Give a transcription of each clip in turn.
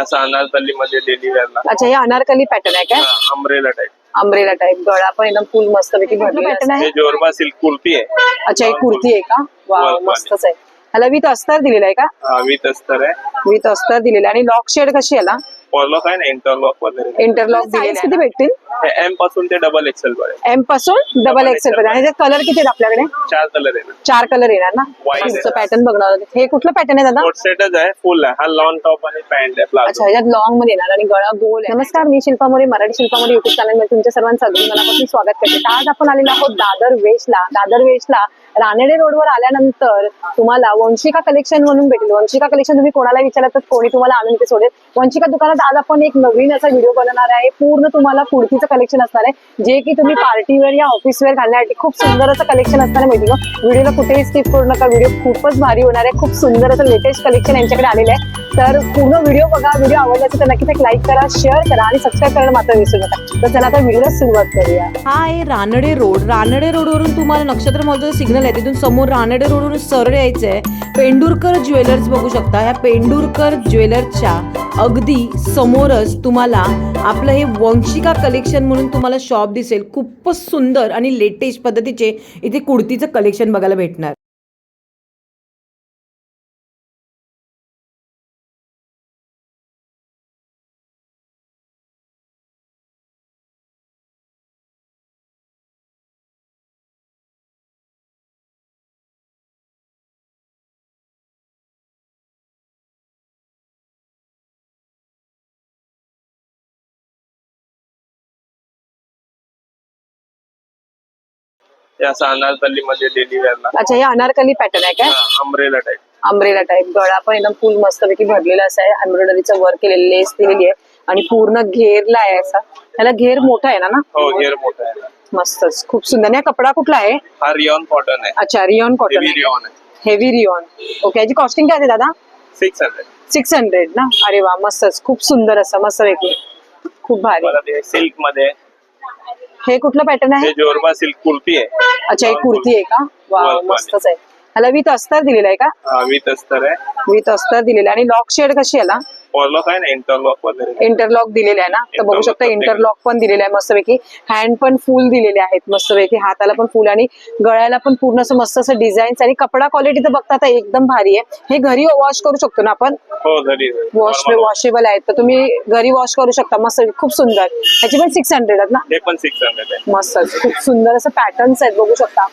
असं अनारकली मध्ये डेली वेअरला अच्छा हे अनारकली पॅटर्न आहे काय? अम्ब्रेला टाईप अम्ब्रेला टाईप गळा पण एकदम फुल मस्त पैकी पॅटर्न आहे? हे जोरबा सिल्क कुर्ती आहे. अच्छा एक कुर्ती आहे का? वा Work. मस्तच आहे. ह्याला विथ अस्तर दिलेला आहे का? विथ अस्तर आहे. विथ अस्तर दिलेला आहे. आणि लॉक शेड कशी आहे याला? फॉलॉक आहे ना? इंटरलॉक वगैरे. इंटरलॉक दिलेला किती भेटतील? एमपासून ते डबल एक्सेल पर्यंत. एमपासून डबल एक्सेल पर्यंत. आणि कलर किती आहेत आपल्याकडे? चार कलर आहे ना चार कलर येणार ना? White आहे. पॅटर्न बघणार आहोत. हे कुठलं पॅटर्न आहे दादा? कोट सेटच आहे. फुल आहे. हा लॉन टॉप आणि पॅन्ट आहे प्लाझो अच्छा ह्याच्यात लॉंगमध्ये येणार आणि गळा गोल आहे. नमस्कार मी शिल्पा मोरे मराठी शिल्पा मोरे युट्यूब चॅनलमध्ये तुमच्या सर्वांचं अगदी मनापासून स्वागत करते. तर आज आपण आलेलो आहोत दादर वेस्टला दादर वेस्टला रानडे रोडवर आल्यानंतर तुम्हाला वंशिका कलेक्शन म्हणून भेटेल. वंशिका कलेक्शन तुम्ही कोणाला विचारलं तर कोणी तुम्हाला आणून सोडेल. वंशिका दुकानात आज आपण एक नवीन असा व्हिडिओ बनवणार आहे. पूर्ण तुम्हाला कुर्तीचं कलेक्शन असणार आहे. जे की तुम्ही पार्टीवेअर या ऑफिस वेअर घालण्यासाठी खूप सुंदर असं कलेक्शन असणार आहे माहिती का? व्हिडिओला कुठेही स्किप करू नका. व्हिडिओ खूपच भारी होणार आहे. खूप सुंदर असं लेटेस्ट कलेक्शन यांच्याकडे आलेलं आहे. तर पूर्ण व्हिडिओ बघा. व्हिडिओ आवडला असेल तर नक्कीच एक लाईक करा शेअर करा आणि सबस्क्राईब करायला मात्र विसरू नका. तर चला आता व्हिडिओला सुरुवात करूया. हा आहे रानडे रोड. रानडे रोडवरून तुम्हाला नक्षत्र मॉलचं सिग्नल आहे. तिथून समोर रानडे रोडवरून सरळ यायचं आहे पेंडुरकर ज्वेलर्स बघू शकता. ह्या पेंडुरकर ज्वेलर्सच्या अगदी समोरच तुम्हाला आपलं हे वंशिका कलेक्शन म्हणून तुम्हाला शॉप दिसेल. खूपच सुंदर आणि लेटेस्ट पद्धतीचे इथे कुर्तीचं कलेक्शन बघायला भेटणार. अनारकली मध्ये डेली वेअरला अच्छा हे अनारकली पॅटर्न आहे काय? अम्ब्रेला टाईप अम्ब्रेला टाईप गळा पण एकदम फुल मस्तपैकी भरलेला असा आहे. एम्ब्रॉयडरीचं वर्क केलेलं लेस दिलेली आहे. आणि पूर्ण घेरला आहे असा. त्याला घेर मोठा आहे ना ना? हो हेअर मोठा आहे. मस्तच खूप सुंदर. आणि हा कपडा कुठला आहे? हा रिओन कॉटन आहे. अच्छा रिओन कॉटन हेवी रिओन आहे. हेवी रिओन ओके याची कॉस्टिंग काय आहे दादा? सिक्स हंड्रेड सिक्स हंड्रेड ना? अरे वा मस्तच. खूप सुंदर असं मस्त पैकी खूप भारी. सिल्कमध्ये. हे कुठलं पॅटर्न आहे? जोरबा सिल्क कुर्ती आहे. अच्छा एक कुर्ती आहे का? वा. मस्तच आहे. ह्याला विथ अस्तर दिलेला आहे का? विथ अस्तर आहे. विथ अस्तर दिलेला आहे. आणि लॉक शेड कशी आहे याला? फॉलॉक आहे ना? इंटरलॉक वगैरे. इंटरलॉक दिलेले आहे ना? तर बघू शकता इंटरलॉक पण दिलेले आहे मस्तपैकी. हँड पण फुल दिलेले आहेत मस्तपैकी. हाताला पण फुल आणि गळ्याला पण पूर्ण असं मस्त असं डिझाईन्स आणि कपडा क्वालिटी तर बघता आता एकदम भारी आहे. हे घरी वॉश करू शकतो ना आपण? हो वॉश Normal. वॉशेबल आहेत. तर तुम्ही घरी वॉश करू शकता. मस्त खूप सुंदर. ह्याची पण सिक्स हंड्रेड आहेत ना? हे पण सिक्स हंड्रेड आहे. मस्त खूप सुंदर असं पॅटर्न्स आहेत. बघू शकता.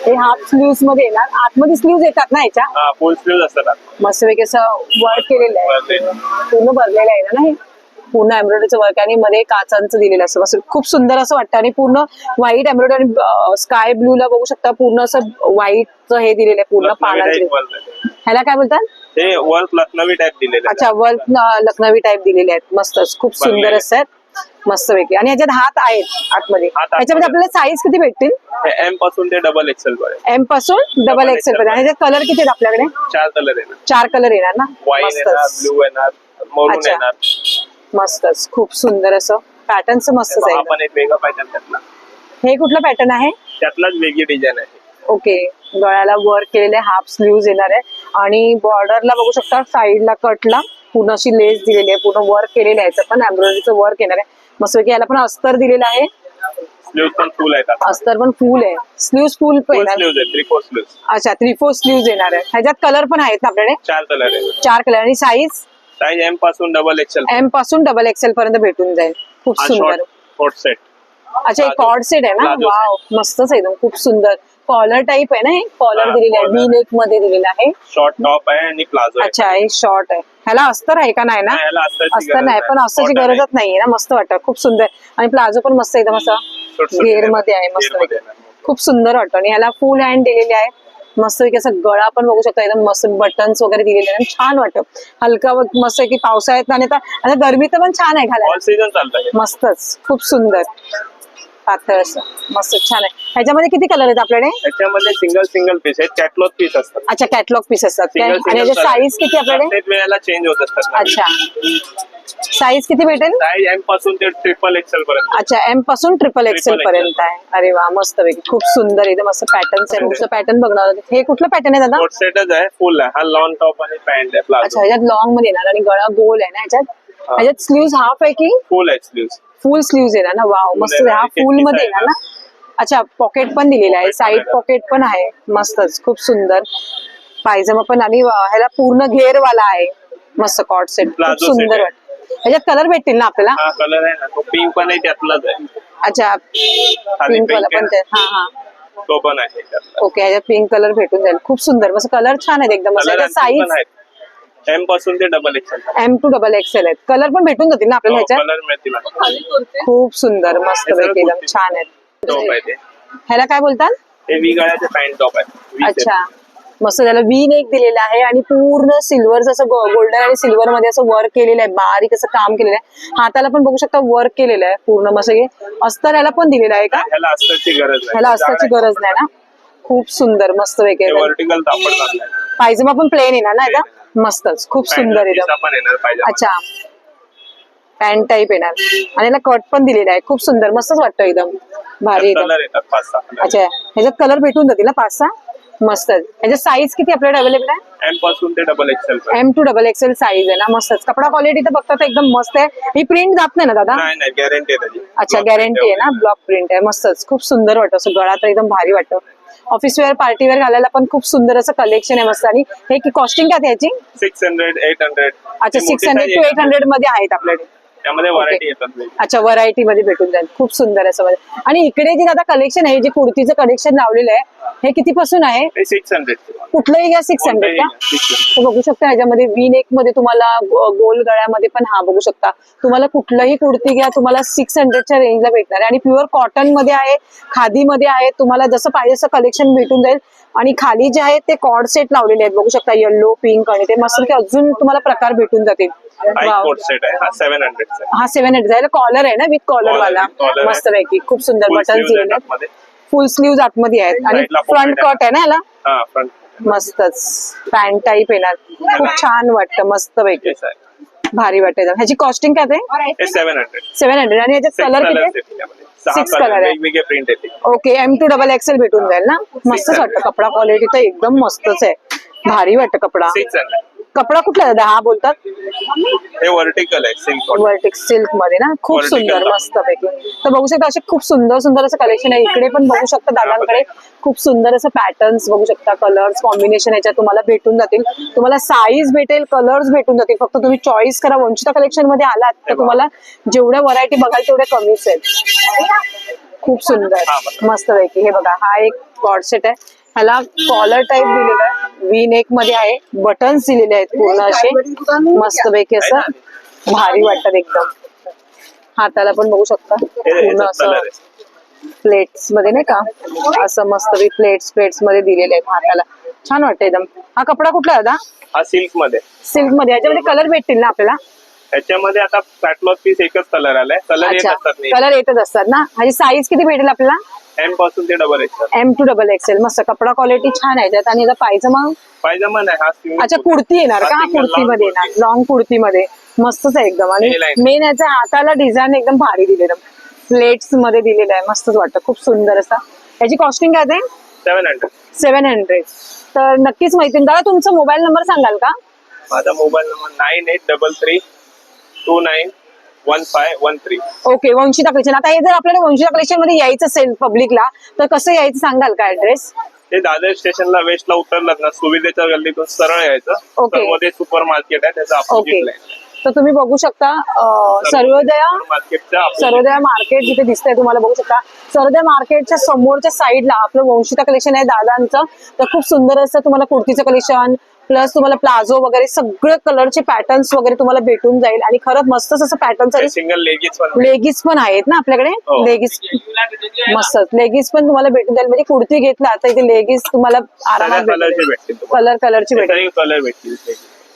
हे हाफ स्लीव्समध्ये येणार आतमध्ये स्लीव्स येतात ना ह्याच्या हा फुल स्लीव असतात. मस्तपैकी असं वर्क केलेलं आहे. पूर्ण भरलेलं आहे ना हे पूर्ण एम्ब्रॉयडरीचं वर्क आणि मध्ये काचांचं दिलेलं असं असं खूप सुंदर असं वाटतं आणि पूर्ण व्हाईट एम्ब्रॉयडरी स्काय ब्लू ला बघू शकता पूर्ण असं व्हाईटचं हे दिलेलं आहे पूर्ण पानांचं आहे. ह्याला काय बोलतात हे वर्क लखनवी टाईप दिलेले. अच्छा वर्क लखनवी टाईप दिलेले आहेत मस्तच खूप सुंदर भरलेले. असं आहेत मस्तपैकी. आणि ह्याच्यात हात आहेत आतमध्ये. हात आतमध्ये. ह्याच्यामध्ये आपल्याला साईज किती भेटतील? एमपासून ते डबल एक्सेल पर्यंत. एमपासून डबल एक्सेल पर्यंत. ह्याच्यात कलर किती आहेत आपल्याकडे? चार कलर येणार. चार कलर येणार ना? वाईन येणार मस्तच. ब्लू येणार मरून अच्छा. येणार. मस्तच. खूप सुंदर असं. पॅटर्नच मस्तच हा आहे. पण एक वेगळा पॅटर्न त्यातला हे कुठलं पॅटर्न आहे? त्यातलाच वेगळी डिझाईन आहे. ओके गळ्याला वर्क केलेले हाफ स्लीव्ह येणार आहे. आणि बॉर्डरला बघू शकता साईडला कटला पूर्ण अशी लेस दिलेली आहे. पूर्ण वर्क केलेलं आहे. याचं पण एम्ब्रॉयडरीचं वर्क येणार आहे. मस्तपैकी याला पण अस्तर दिलेलं आहे. स्लीव पण फुल आहेत आता. अस्तर पण फुल आहे. स्लीव्ह फुल पण फुल येणार स्लीव आहे थ्री फोर स्लीव अच्छा थ्री फोर स्लीव्ह येणार आहे. ह्याच्यात कलर पण आहेत ना आपल्याकडे. चार कलर आहे चार कलर आणि साईज साईज एमपासून डबल एक्सेल एमपासून डबल एक्सेल पर्यंत भेटून जाईल. खूप हा सुंदर. शॉर्ट शॉर्ट सेट अच्छा एक. कॉर्ड सेट आहे ना? वाव मस्तच आहे एकदम. खूप सुंदर. कॉलर टाईप आहे ना हे? कॉलर हा, दिलेलं आहे. collar. वी नेकमध्ये दिलेलं आहे. शॉर्ट टॉप आहे आणि प्लाझो आहे. अच्छा हे शॉर्ट आहे. ह्याला अस्तर आहे का नाही ना? अस्तर नाही. पण अस्ताची गरजच नाहीये ना मस्त वाटतं. खूप सुंदर. आणि प्लाझो पण मस्त एकदम असा घेर आहे. मध्ये आहे मस्त. खूप सुंदर वाटतं. आणि ह्याला फुल हँड दिलेले आहे मस्त असं गळा पण बघू शकता एकदम मस्त बटन्स वगैरे दिलेले आणि छान वाटतं. हलका मस्त की पावसाळ्यात आणि आता आता गरमीत पण छान आहे घालायला. मस्तच. खूप सुंदर. पातळ असं. मस्त छान आहे. ह्याच्यामध्ये किती कलर आहेत आपल्याकडे? त्याच्यामध्ये सिंगल सिंगल पीस आहेत. कॅटलॉग पीस असतात. अच्छा कॅटलॉग पीस असतात. काय आणि याचे साईज किती आपल्याकडे? प्रत्येक वेळेला चेंज होत असतात. अच्छा. साईज किती भेटेल? साईज एमपासून ते ट्रिपल एक्सेल पर्यंत. अच्छा एमपासून ट्रिपल एक्सेल पर्यंत आहे. अरे वा मस्त पैकी. खूप सुंदर एकदम असं पॅटर्न आहे पॅटर्न बघणार. हे कुठलं पॅटर्न आहे दादा? कोट सेटच आहे. फुल आहे. हा लॉन टॉप आणि पॅन्ट आहे. अच्छा प्लाझो ह्याच्यात लॉंगमध्ये येणार आणि गळा गोल आहे ना ह्याच्यात? ह्याच्यात स्लीव्ह हाफ आहे की? फुल आहे स्लीव्ह फुल स्लीव्ह येणार ना? वाव मस्त हा फुलमध्ये येणार ना? अच्छा पॉकेट पण दिलेला आहे. साईड. पॉकेट पण आहे. मस्तच खूप सुंदर. पायजमा पण आणि ह्याला पूर्ण घेर वाला आहे. मस्त कॉट सेट खूप सुंदर. वाटत. ह्याच्यात कलर भेटतील ना आपल्याला? हा कलर आहे ना. पिंक पण आहे त्यातलाच आहे. अच्छा पिंक वाला पण हा हा. तो पण आहे ओके ह्याच्यात पिंक कलर भेटून जाईल. खूप सुंदर. मस्त कलर छान आहेत एकदम. मस्त साईज एमपासून ते double XL M to double XL आहेत. कलर पण भेटून जातील ना आपल्याला ह्याच्यात? कलर मिळतील आपल्याला. खूप सुंदर मस्त हे पैकी एकदम कुर्ती. छान टॉप आहे आहेत ते. ह्याला काय बोलतात? ते वी गळ्याचे पॅन्ट टॉप आहे. अच्छा. मस्त त्याला वी नेक दिलेला आहे आणि पूर्ण सिल्वर असं गोल्डन आणि सिल्वर मध्ये असं वर्क केलेलं आहे. बारीक असं काम केलेलं आहे. हाताला पण बघू शकता वर्क केलेलं आहे. पूर्ण मस्त हे. अस्तर याला पण दिलेलं आहे का? ह्याला अस्ताची गरज नाही. ह्याला अस्ताची गरज नाही ना? खूप सुंदर मस्त वेगळे व्हर्टिकल पायजमा पण प्लेन येणार ना याचा मस्तच खूप सुंदर एकदम अच्छा. पॅन्ट टाईप येणार. आणि याला कट पण दिलेला आहे. खूप सुंदर मस्तच वाटतं एकदम. भारी एकदम. अच्छा ह्याच्यात कलर भेटून जातील ना पाच सहा मस्त ह्याच्यात साईज किती आपल्याकडे अवेलेबल आहे? एमपासून ते double XL M to double XL size आहे ना मस्तच. कपडा क्वालिटी तर बघता तर एकदम मस्त आहे. ही प्रिंट जात नाही ना दादा? गॅरंटी अच्छा गॅरंटी आहे ना? ब्लॉक प्रिंट आहे. मस्तच. खूप सुंदर वाटतं. गळा तर एकदम भारी वाटतं. ऑफिस वेअर पार्टी वेअर घालायला पण खूप सुंदर असं कलेक्शन आहे मस्त. आणि हे की कॉस्टिंग काय त्याची सिक्स हंड्रेड एट हंड्रेड. अच्छा सिक्स हंड्रेड टू एट हंड्रेडमध्ये आहेत आपल्याकडे. त्यामध्ये व्हरायटी येतात. अच्छा व्हरायटी मध्ये भेटून जाईल. खूप सुंदर असं मध्ये. आणि इकडे जे दादा कलेक्शन आहे जे कुर्तीचं कलेक्शन लावलेलं आहे हे कितीपासून आहे? ते सिक्स हंड्रेड कुठलंही घ्या सिक्स हंड्रेड का? तर बघू शकता ह्याच्यामध्ये वी नेकमध्ये तुम्हाला गोल गळ्यामध्ये पण हा बघू शकता. तुम्हाला कुठलंही कुर्ती घ्या तुम्हाला सिक्स हंड्रेडच्या रेंजला भेटणार आहे. आणि प्युअर कॉटनमध्ये आहे खादी मध्ये आहे तुम्हाला जसं पाहिजे तसं कलेक्शन भेटून जाईल. आणि खाली जे आहेत ते कॉर्ड सेट लावलेले आहेत. बघू शकता येल्लो पिंक आणि ते मस्त अजून तुम्हाला प्रकार भेटून जातील. कोट सेट आहे. हा सेव्हन हंड्रेड हा सेव्हन हंड्रेड जायला कॉलर आहे ना? विथ कॉलर वाला. आहे. मस्त पैकी. खूप सुंदर बटन. फुल स्लीव्ह आतमध्ये. आहेत. आणि फ्रंट कट आहे. ना याला? हा फ्रंट मस्तच. पॅन्ट टाईप येणार. खूप छान वाटतं. मस्त पैकी. आहे भारी वाटतं. ह्याची कॉस्टिंग काय सेव्हन हंड्रेड सेव्हन हंड्रेड आणि याच्यात सिक्स कलर किती Six कलर आहे. Print okay M to double XL भेटून जाईल ना? मस्तच वाटतं. कपडा क्वालिटी तर एकदम मस्तच आहे. भारी वाटतं कपडा. सिक्स कपडा कुठला दादा हा बोलतात. हे व्हर्टिकल आहे सिल्क वर्टिक सिल्कमध्ये ना? खूप Vertical सुंदर. मस्त पैकी. तर बघू शकता असे खूप सुंदर सुंदर असं कलेक्शन आहे. इकडे पण बघू शकता दादांकडे. खूप सुंदर असं पॅटर्न्स बघू शकता कलर्स कॉम्बिनेशन याच्यात तुम्हाला भेटून जातील. तुम्हाला साईज भेटेल कलर्स भेटून जातील. फक्त तुम्ही चॉईस करा. वंचिता कलेक्शनमध्ये आलात तर तुम्हाला जेवढ्या व्हरायटी बघाल तेवढ्या कमीच आहेत खूप सुंदर. मस्त पैकी. हे बघा हा एक कॉर्ड सेट आहे. ह्याला कॉलर टाईप दिलेला आहे. वी नेकमध्ये आहे. बटन्स दिलेले आहेत पूर्ण असे मस्त पैकी असं भारी वाटतात एकदम. हाताला पण बघू शकता. पूर्ण असं प्लेट्समध्ये नाही का? असं मस्त प्लेट्स प्लेट्समध्ये दिलेले आहेत हाताला. छान वाटतं एकदम. हा कपडा कुठला दादा? हा सिल्कमध्ये सिल्कमध्ये याच्यामध्ये कलर भेटतील ना आपल्याला? त्याच्यामध्ये आता पॅटलॉग पीस एकच कलर आलाय. कलर येत असतात कलर येतच असतात ना? ह्याची साईज किती भेटेल आपल्याला? एमपासून ते double XL M to double XL मस्त. कपडा क्वालिटी छान आहे. त्यात आणि पायजमा पायजमा नाही हा अच्छा कुर्ती. येणार का? हा कुर्ती मध्ये येणार. लॉंग कुर्ती मध्ये मस्तच आहे एकदम. आणि. मेन याच्या हाताला डिझाईन एकदम भारी दिलेलं. प्लेट्समध्ये दिलेलं आहे. मस्तच वाटतं. खूप सुंदर असा. याची कॉस्टिंग काय आहे सेव्हन हंड्रेड सेव्हन हंड्रेड तर नक्कीच माहिती दादा तुमचा मोबाईल नंबर सांगाल का? माझा mobile number nine eight double three two nine one five one three okay Vanshita collection आता हे जर आपल्याला वंशिता कलेक्शनमध्ये यायचं असेल पब्लिकला तर कसं यायचं सांगाल का ऍड्रेस ते दादर स्टेशनला वेस्टला उतरलात ना सुविधेच्या गल्लीतून सरळ यायचं. तर मध्ये सुपर मार्केट आहे त्याचा ओके लाईन तर तुम्ही बघू शकता सर्वोदया सर्वोदय मार्केट जिथे दिसतंय तुम्हाला बघू शकता. सर्वोदय मार्केटच्या समोरच्या साईडला आपलं वंशिता कलेक्शन आहे दादांचं. तर खूप सुंदर असं तुम्हाला कुर्तीचं कलेक्शन प्लस तुम्हाला प्लाझो वगैरे सगळे कलरचे पॅटर्न्स वगैरे तुम्हाला भेटून जाईल. आणि खरंच मस्तच असं पॅटर्न्स आणि सिंगल लेगीज पण आहेत. ना आपल्याकडे? हो. लेगीज मस्तच लेगीज पण तुम्हाला भेटून जाईल. म्हणजे कुर्ती घेतला तर इथे लेगीज तुम्हाला आरामात कलर कलरची भेटेल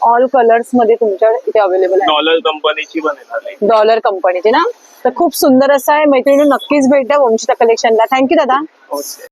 ऑल कलर्समध्ये तुमच्या इथे अवेलेबल आहे. डॉलर कंपनीची पण डॉलर कंपनीचे ना? तर खूप सुंदर असं आहे. मैत्रिणी नक्कीच भेट द्या. वंशिता कलेक्शनला थँक्यू दादा.